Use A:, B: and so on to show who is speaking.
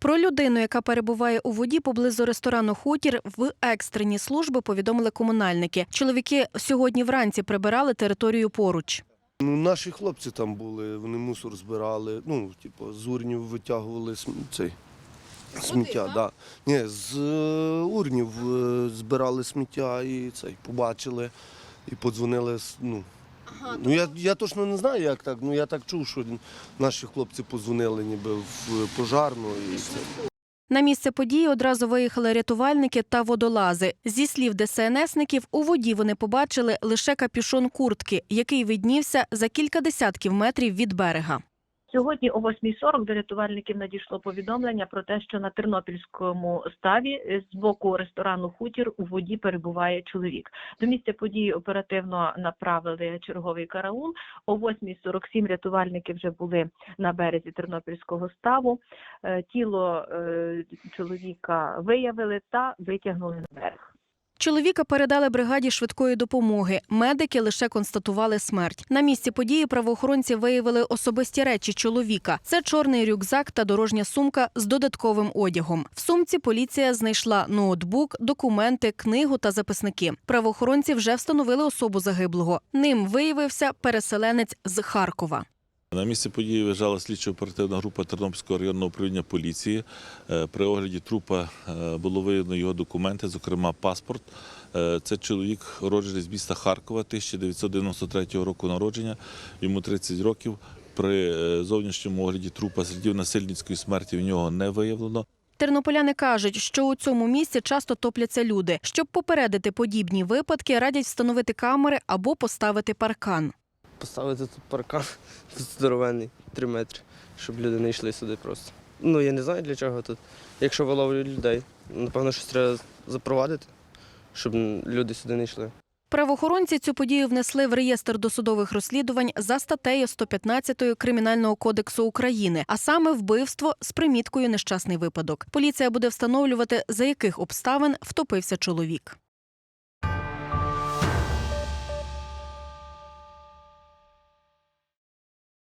A: Про людину, яка перебуває у воді поблизу ресторану Хутір, в екстрені служби повідомили комунальники. Чоловіки сьогодні вранці прибирали територію поруч.
B: Ну, наші хлопці там були, вони мусор збирали, ну, типу, з урнів витягували см- цей, сміття. Да. Ні, з е, урнів е, збирали сміття і цей, побачили і подзвонили. с- Ну, ну я, я точно не знаю, як так. Ну я так чув, що наші хлопці позвонили ніби в пожарну і це.
A: На місце події одразу виїхали рятувальники та водолази. Зі слів ДСНСників, у воді вони побачили лише капюшон куртки, який виднівся за кілька десятків метрів від берега.
C: Сьогодні о 8.40 до рятувальників надійшло повідомлення про те, що на Тернопільському ставі е, з боку ресторану Хутір у воді перебуває чоловік. До місця події оперативно направили черговий караул. О 8.47 рятувальники вже були на березі Тернопільського ставу. Е, Тіло е, чоловіка виявили та витягнули на берег.
A: Чоловіка передали бригаді швидкої допомоги. Медики лише констатували смерть. На місці події правоохоронці виявили особисті речі чоловіка. Це чорний рюкзак та дорожня сумка з додатковим одягом. В сумці поліція знайшла ноутбук, документи, книгу та записники. Правоохоронці вже встановили особу загиблого. Ним виявився переселенець з Харкова.
D: На місці події виїжджала слідчо-оперативна група Тернопільського районного управління поліції. Е, При огляді трупа е, було виявлено його документи, зокрема паспорт. Е, Це чоловік, роджений з міста Харкова, 1993 року народження, йому 30 років. При зовнішньому огляді трупа слідів насильницької смерті в нього не виявлено.
A: Тернополяни кажуть, що у цьому місці часто топляться люди. Щоб попередити подібні випадки, радять встановити камери або поставити паркан.
E: Поставити тут паркан здоровенний, 3 метри, щоб люди не йшли сюди просто. Ну, я не знаю для чого тут. Якщо виловлюють людей, напевно, щось треба запровадити, щоб люди сюди не йшли.
A: Правоохоронці цю подію внесли в реєстр досудових розслідувань за статтею 115 Кримінального кодексу України, а саме вбивство з приміткою нещасний випадок. Поліція буде встановлювати, за яких обставин втопився чоловік.